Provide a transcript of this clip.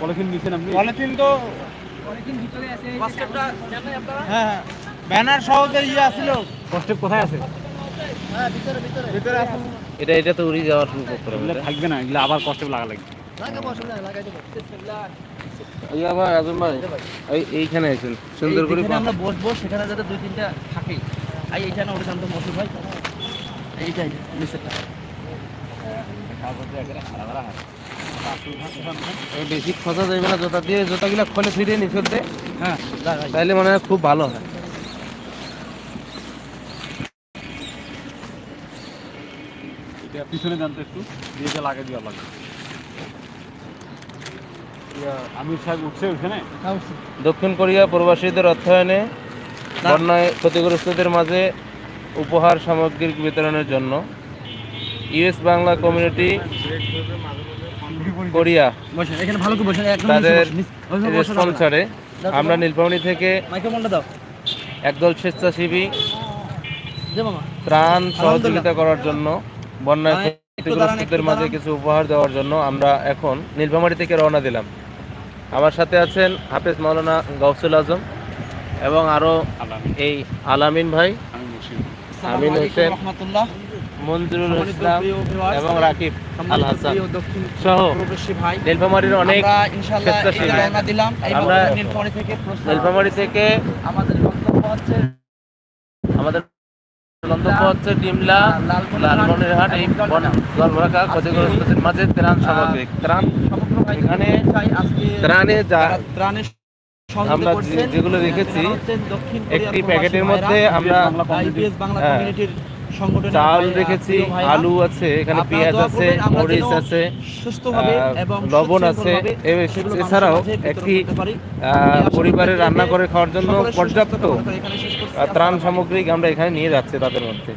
Polythene নিছেন আপনি polythene তো হ্যাঁ হ্যাঁ। ব্যানার সহ যে ইয়ে আসছিল কষ্টেপ কোথায় আছে? ভিতরে আছে এটা এটা তো উড়ে যাওয়ার শুরু করতে এগুলো থাকবে না এগুলো আবার কষ্টেপ লাগা লাগবে। ভাই আজম ভাই। এই এইখানে আছেন সুন্দর করে আমরা বসবো সেখানে যাতে দুই তিনটা থাকে। আর এইখানে ওটা জানতো মসুর ভাই। এইটাই নিচেরটা বেশি খসা যাবে না জোতা দিয়ে জোতাগুলো খোলে ফিরে নি ফেলতে। হ্যাঁ তাইলে মনে হয় খুব ভালো হয়। এটা পিছনে জানতো একটু দিয়ে দিয়ে লাগিয়ে দেওয়া লাগবে ইয়া, আমির সাহেব উঠছে ওখানে দক্ষিণ কোরিয়া প্রবাসীদের অর্থায়নে বন্যায় ক্ষতিগ্রস্তদের মাঝে উপহার সামগ্রী বিতরণের জন্য ইউএস বাংলা কমিউনিটি কোরিয়া তাদের। স্পন্সরে আমরা নীলফামারী থেকে একদল স্বেচ্ছাসেবী ত্রাণ সহযোগিতা করার জন্য বন্যায় ক্ষতিগ্রস্তদের মাঝে কিছু উপহার দেওয়ার জন্য আমরা এখন নীলফামারী থেকে রওনা দিলাম। আমার সাথে আছেন হাফেজ মাওলানা গৌসুল আজম এবং আরও এই আলামিন ভাই আমিন হোসেন, মঞ্জুরুল ইসলাম এবং রাকিব আল হাসান সহ নীলফামারীর অনেক আমরা দিলাম নীলফামারী থেকে আমাদের গন্তব্য হচ্ছে আমাদের গন্তব্য হচ্ছে ডিমলা লালমনিরহাট এই জলভরাকা ক্ষতিগ্রস্তদের মাঝে ত্রাণ সামগ্রী ত্রাণ এখানে ত্রাণে যা যারা আমরা যেগুলো রেখেছি, একটি প্যাকেটের মধ্যে আমরা হ্যাঁ। চাল রেখেছি আলু আছে এখানে পেঁয়াজ আছে মরিচ আছে লবণ আছে। এছাড়াও একটি পরিবারের রান্না করে খাওয়ার জন্য পর্যাপ্ত ত্রাণ সামগ্রী আমরা এখানে নিয়ে যাচ্ছি তাদের মধ্যে।